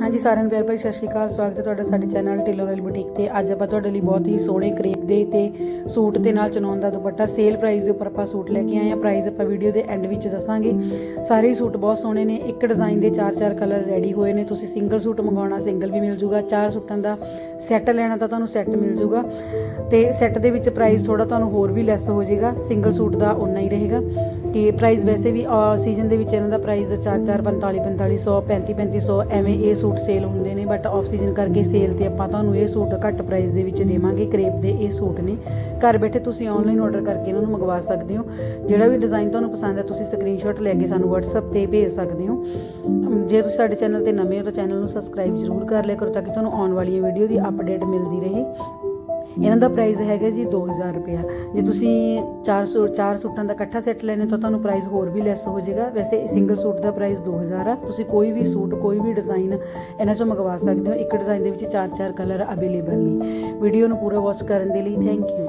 ਹਾਂਜੀ, ਸਾਰਿਆਂ ਨੂੰ ਪਿਆਰ ਭਰੀ ਸਤਿ ਸ਼੍ਰੀ ਅਕਾਲ। ਸਵਾਗਤ ਹੈ ਤੁਹਾਡਾ ਸਾਡੇ ਚੈਨਲ ਟੇਲਰ ਰੋਇਲ ਬੁਟੀਕ ਤੇ। ਅੱਜ ਆਪਾਂ ਤੁਹਾਡੇ ਲਈ ਬਹੁਤ ਹੀ ਸੋਹਣੇ ਕਰੇਪ ਦੇ ਤੇ ਸੂਟ ਦੇ ਨਾਲ ਚਨੌਨ ਦਾ ਦੁਪੱਟਾ ਸੇਲ ਪ੍ਰਾਈਸ ਦੇ ਉੱਪਰ ਆਪਾਂ ਸੂਟ ਲੈ ਕੇ ਆਏ ਆ ਪ੍ਰਾਈਸ ਆਪਾਂ ਵੀਡੀਓ ਦੇ ਐਂਡ ਵਿੱਚ ਦੱਸਾਂਗੇ। ਸਾਰੇ ਹੀ ਸੂਟ ਬਹੁਤ ਸੋਹਣੇ ਨੇ। ਇੱਕ ਡਿਜ਼ਾਈਨ ਦੇ ਚਾਰ ਚਾਰ ਕਲਰ ਰੈਡੀ ਹੋਏ ਨੇ। ਤੁਸੀਂ ਸਿੰਗਲ ਸੂਟ ਮੰਗਾਉਣਾ ਸਿੰਗਲ ਵੀ ਮਿਲ ਜੂਗਾ। ਚਾਰ ਸੂਟਾਂ ਦਾ ਸੈੱਟ ਲੈਣਾ ਤਾਂ ਤੁਹਾਨੂੰ ਸੈੱਟ ਮਿਲ ਜੂਗਾ। ਤੇ ਸੈੱਟ ਦੇ ਵਿੱਚ ਪ੍ਰਾਈਸ ਥੋੜਾ ਤੁਹਾਨੂੰ ਹੋਰ ਵੀ ਲੈਸ ਹੋ ਜਾਏਗਾ। ਸਿੰਗਲ ਸੂਟ ਦਾ ਉਨਾ ਹੀ ਰਹੇਗਾ। ਤੇ ਪ੍ਰਾਈਸ ਵੈਸੇ ਵੀ ਸੀਜ਼ਨ ਦੇ ਵਿੱਚ ਇਹਨਾਂ ਦਾ ਪ੍ਰਾਈਸ 4 4 45 4500 35 3500 ਐਵੇਂ ਇਹ ਸੂਟ ਸੇਲ ਹੁੰਦੇ ਨੇ ਬਟ ਆਫ ਸੀਜ਼ਨ ਕਰਕੇ ਸੇਲ ਤੇ ਆਪਾਂ ਤੁਹਾਨੂੰ ਇਹ ਸੂਟ ਘੱਟ ਪ੍ਰਾਈਸ ਦੇ ਵਿੱਚ ਦੇਵਾਂਗੇ ਕਰੇਪ ਦੇ ਇਹ ਸੂਟ ਨੇ। ਘਰ ਬੈਠੇ ਤੁਸੀਂ ਆਨਲਾਈਨ ਆਰਡਰ ਕਰਕੇ ਇਹਨਾਂ ਨੂੰ ਮੰਗਵਾ ਸਕਦੇ ਹੋ। ਜਿਹੜਾ ਵੀ ਡਿਜ਼ਾਈਨ ਤੁਹਾਨੂੰ ਪਸੰਦ ਹੈ, ਤੁਸੀਂ ਸਕਰੀਨਸ਼ਾਟ ਲੈ ਕੇ ਸਾਨੂੰ WhatsApp ਤੇ ਭੇਜ ਸਕਦੇ ਹੋ। ਜੇ ਤੁਸੀਂ ਸਾਡੇ ਚੈਨਲ ਤੇ ਨਵੇਂ ਹੋ ਤਾਂ ਚੈਨਲ ਨੂੰ ਸਬਸਕ੍ਰਾਈਬ ਜ਼ਰੂਰ ਕਰ ਲਿਆ ਕਰੋ, ਤਾਂ ਕਿ ਤੁਹਾਨੂੰ ਆਉਣ ਵਾਲੀਆਂ ਵੀਡੀਓ ਦੀ ਅਪਡੇਟ ਮਿਲਦੀ ਰਹੇ। ਇਹਨਾਂ ਦਾ ਪ੍ਰਾਈਸ ਹੈਗਾ ਜੀ 2000 ਰੁਪਿਆ ਜੇ ਤੁਸੀਂ 400 ਚਾਰ ਸੂਟਾਂ ਦਾ ਇਕੱਠਾ ਸੈੱਟ ਲੈਣੇ ਤਾਂ ਤੁਹਾਨੂੰ ਪ੍ਰਾਈਸ ਹੋਰ ਵੀ ਲੈਸ ਹੋ ਜਾਏਗਾ। ਵੈਸੇ ਸਿੰਗਲ ਸੂਟ ਦਾ ਪ੍ਰਾਈਸ 2000 ਆ। ਤੁਸੀਂ ਕੋਈ ਵੀ ਸੂਟ ਕੋਈ ਵੀ ਡਿਜ਼ਾਈਨ ਇਹਨਾਂ ਚੋਂ ਮੰਗਵਾ ਸਕਦੇ ਹੋ। ਇੱਕ ਡਿਜ਼ਾਈਨ ਦੇ ਵਿੱਚ ਚਾਰ ਚਾਰ ਕਲਰ ਅਵੇਲੇਬਲ ਨੇ। ਵੀਡੀਓ ਨੂੰ ਪੂਰਾ ਵਾਚ ਕਰਨ ਦੇ ਲਈ ਥੈਂਕ ਯੂ